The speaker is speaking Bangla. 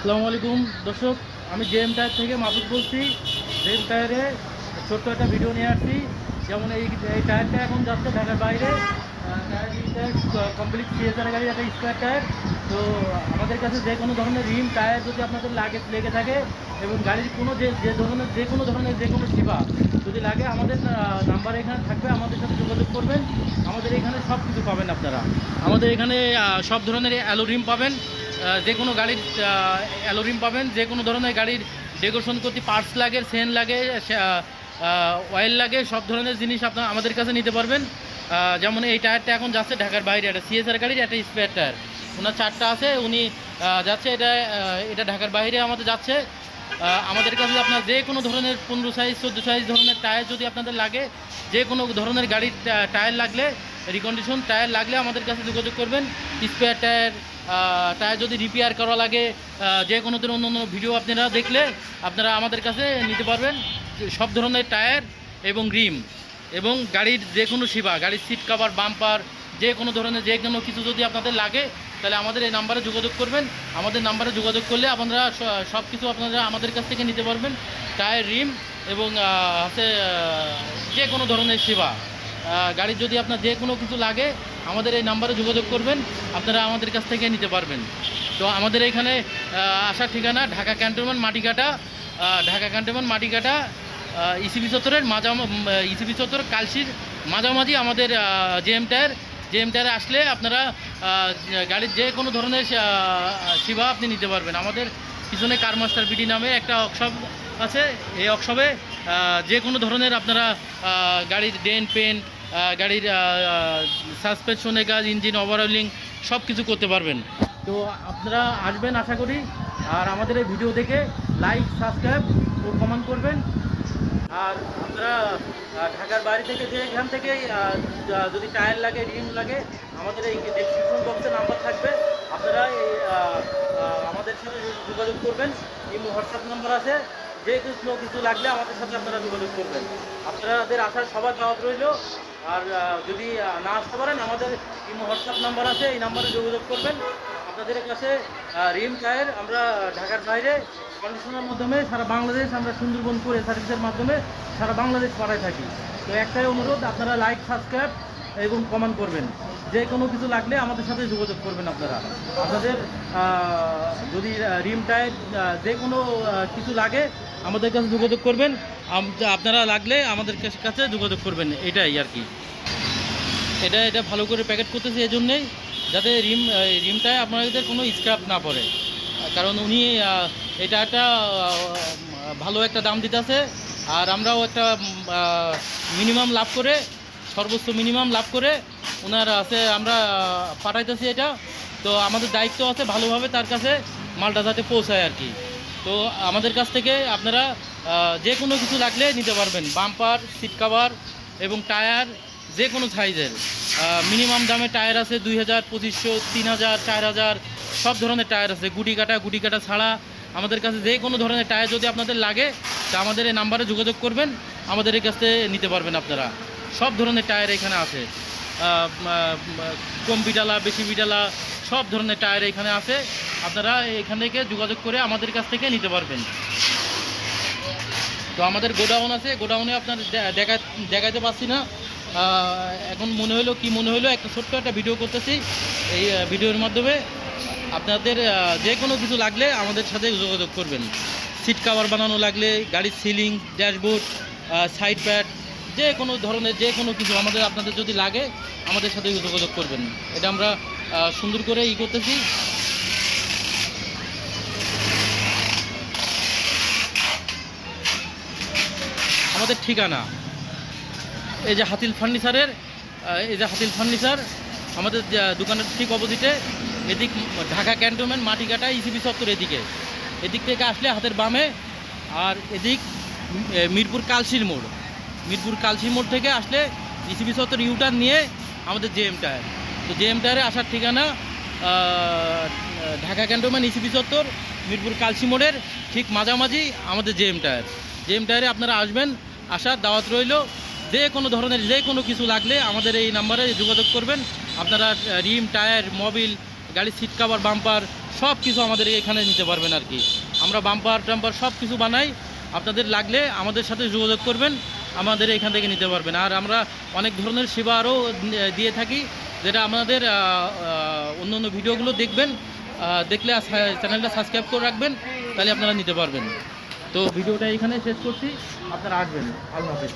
আসসালামু আলাইকুম। দর্শক, আমি জেএম টায়ার থেকে মাসুদ বলছি। জেএম টায়ারে ছোট্ট একটা ভিডিও নিয়ে আসছি। যেমন এই এই টায়ারটা এখন যাচ্ছে ঢাকার বাইরে। টায়ার কমপ্লিট সিএসআর গাড়ি একটা স্কোয়ার টায়ার তো আমাদের কাছে যে কোনো ধরনের রিম টায়ার যদি আপনাদের লাগে, লেগে থাকে এবং গাড়ির কোনো যে যে ধরনের, যে কোনো ধরনের যে কোনো সেবা যদি লাগে, আমাদের নাম্বার এখানে থাকবে, আমাদের সাথে যোগাযোগ করবেন। আমাদের এখানে সব কিছু পাবেন আপনারা। আমাদের এখানে সব ধরনের অ্যালো রিম পাবেন যে কোনো গাড়ির অ্যালো রিম পাবেন। যে কোনো ধরনের গাড়ির ডেকোরেশন করতে পার্টস লাগে, সেন লাগে অয়েল লাগে, সব ধরনের জিনিস আপনার আমাদের কাছে নিতে পারবেন। যেমন এই টায়ারটা এখন যাচ্ছে ঢাকার বাইরে, একটা সিএসআর গাড়ির, একটা স্পেয়ার টায়ার ওনার চারটা আছে, উনি যাচ্ছে এটা এটা ঢাকার বাইরে আমাদের যাচ্ছে। আমাদের কাছে আপনার যে কোনো ধরনের পনেরো সাইজ, চোদ্দ সাইজ ধরনের টায়ার যদি আপনাদের লাগে, যে কোনো ধরনের গাড়ির টায়ার লাগলে রিকন্ডিশন টায়ার লাগলে আমাদের কাছে যোগাযোগ করবেন। স্পেয়ার টায়ার টায়ার যদি রিপেয়ার করা লাগে যে কোনো দিন অন্য অন্য ভিডিও আপনারা দেখলে আপনারা আমাদের কাছে নিতে পারবেন। সব ধরনের টায়ার এবং রিম এবং গাড়ির যে কোনো সেবা গাড়ির সিট কাভার বাম্পার যে কোনো ধরনের যে কোনো কিছু যদি আপনাদের লাগে তাহলে আমাদের এই নাম্বারে যোগাযোগ করবেন। আমাদের নাম্বারে যোগাযোগ করলে আপনারা সব কিছু আপনারা আমাদের কাছ থেকে নিতে পারবেন। টায়ার, রিম এবং হচ্ছে যে কোনো ধরনের সেবা। গাড়ির যদি আপনার যে কোনো কিছু লাগে, আমাদের এই নাম্বারে যোগাযোগ করবেন। আপনারা আমাদের কাছ থেকে নিতে পারবেন। তো আমাদের এখানে আসার ঠিকানা Dhaka cantonment, Matikata. Dhaka cantonment, Matikata. ECB চত্বরের মাঝা ইসিবি চত্বর কালশির মাঝামাঝি আমাদের জেএম টায়ার। জেএম টায়ারে আসলে আপনারা গাড়ির যে কোনো ধরনের সেবা আপনি নিতে পারবেন। আমাদের পিছনে কার মাস্টার বিডি নামে একটা ওয়ার্কশপ আছে। এই ওয়ার্কশপে যে কোনো ধরনের আপনারা গাড়ির ডেন পেন গাড়ির সাসপেনশনের কাজ ইঞ্জিন ওভারঅলিং সব কিছু করতে পারবেন। তো আপনারা আসবেন আশা করি। আর আমাদের এই ভিডিও দেখে লাইক সাবস্ক্রাইব ও কমেন্ট করবেন। আর আহ, ঢাকার বাড়ি থেকে যে এখান থেকে যদি টায়ার লাগে রিম লাগে আমাদের এই ডেসক্রিপশন বক্সে নাম্বার থাকবে। আপনারা এই আমাদের সাথে যোগাযোগ করবেন। ইমো হোয়াটসঅ্যাপ নাম্বার আছে। যে কিছু কিছু লাগলে আমাদের সাথে আপনারা যোগাযোগ করবেন। আপনাদের আসার সবার দাওয়াত রইল। আর যদি না আসতে পারেন আমাদের ইমো হোয়াটসঅ্যাপ নাম্বার আছে। এই নাম্বারে যোগাযোগ করবেন। আপনাদের কাছে রিম টায়ার আমরা ঢাকার বাইরে কন্ডিশনের মাধ্যমে সারা বাংলাদেশ আমরা সুন্দরবন করে সার্ভিসের মাধ্যমে সারা বাংলাদেশ পাঠায় থাকি। তো একটাই অনুরোধ, আপনারা লাইক সাবস্ক্রাইব এবং কমেন্ট করবেন। যে কোনো কিছু লাগলে আমাদের সাথে যোগাযোগ করবেন আপনারা। আপনাদের যদি রিম টায়ার যে কোনো কিছু লাগে আমাদের কাছে যোগাযোগ করবেন। আপনারা লাগলে আমাদের কাছে যোগাযোগ করবেন। এটাই আর কি। এটা এটা ভালো করে প্যাকেট করতেছি এই জন্যেই যাতে রিম রিমটায় আপনাদের কোনো স্ক্র্যাপ না পড়ে। কারণ উনি এটা একটা ভালো একটা দাম দিতেছে, আর আমরাও একটা মিনিমাম লাভ করে, সর্বোচ্চ মিনিমাম লাভ করে ওনার আছে, আমরা পাঠাইতেছি এটা। তো আমাদের দায়িত্ব আছে ভালোভাবে তার কাছে মালটা যাতে পৌঁছায় আর কি। তো আমাদের কাছ থেকে আপনারা যে কোনো কিছু লাগলে নিতে পারবেন। বাম্পার, সিট কাভার এবং টায়ার যে কোনো সাইজের। মিনিমাম দামে টায়ার আছে দুই হাজার, পঁচিশশো, তিন হাজার, চার হাজার, সব ধরনের টায়ার আছে। গুটি কাটা গুটি কাটা ছাড়া আমাদের কাছে যে কোনো ধরনের টায়ার যদি আপনাদের লাগে, তা আমাদের এই নাম্বারে যোগাযোগ করবেন। আমাদের এই কাছ নিতে পারবেন আপনারা। সব ধরনের টায়ার এখানে আছে। কম বিডালা, বেশি বিডালা, সব ধরনের টায়ার এখানে আছে। আপনারা এখান থেকে যোগাযোগ করে আমাদের কাছ থেকে নিতে পারবেন। তো আমাদের গোডাউন আছে। গোডাউনে আপনার দেখা দেখাতে পারছি না। এখন মনে হলো, কি মনে হলো, একটা ছোট্ট একটা ভিডিও করতেছি। এই ভিডিওর মাধ্যমে আপনাদের যে কোনো কিছু লাগলে আমাদের সাথে যোগাযোগ করবেন। সিট কাভার বানানো লাগলে, গাড়ির সিলিং ড্যাশবোর্ড সাইড প্যাড যে কোনো ধরনের, যে কোনো কিছু আমাদের, আপনাদের যদি লাগে, আমাদের সাথে যোগাযোগ করবেন। এটা আমরা সুন্দর করে ই করতেছি। আমাদের ঠিকানা এই যে হাতিল ফার্নিচারের এই যে হাতিল ফার্নিচার, আমাদের দোকানের ঠিক অপোজিটে, এদিক ঢাকা ক্যান্টনমেন্ট মাটিকাটা ইসিবি চত্বর এদিকে। এদিক থেকে আসলে হাতের বামে, আর এদিক মিরপুর কালশির মোড়। মিরপুর কালশির মোড় থেকে আসলে ইসিবি চত্বর ইউটার নিয়ে আমাদের জেএম টায়ার। তো জেএম টায়ারে আসার ঠিকানা ঢাকা ক্যান্টনমেন্ট, ইসিবি চত্বর, মিরপুর কালশি মোড়ের ঠিক মাঝামাঝি আমাদের জেএম টায়ার। জেএম টায়ারে আপনারা আসবেন, আসার দাওয়াত রইল। যে কোনো ধরনের যে কোনো কিছু লাগলে আমাদের এই নাম্বারে যোগাযোগ করবেন। আপনারা রিম, টায়ার, মোবিল, গাড়ির সিট কাভার, বাম্পার সব কিছু আমাদের এখানে নিতে পারবেন আর কি। আমরা বাম্পার, টাম্পার সব কিছু বানাই। আপনাদের লাগলে আমাদের সাথে যোগাযোগ করবেন। আমাদের এখান থেকে নিতে পারবেন। আর আমরা অনেক ধরনের সেবা আরও দিয়ে থাকি, যেটা আমাদের অন্য অন্য ভিডিওগুলো দেখবেন। দেখলে চ্যানেলটা সাবস্ক্রাইব করে রাখবেন, তাহলে আপনারা নিতে পারবেন। তো ভিডিওটা এখানে শেষ করছি। আপনারা আসবেন। আল্লাহ হাফেজ।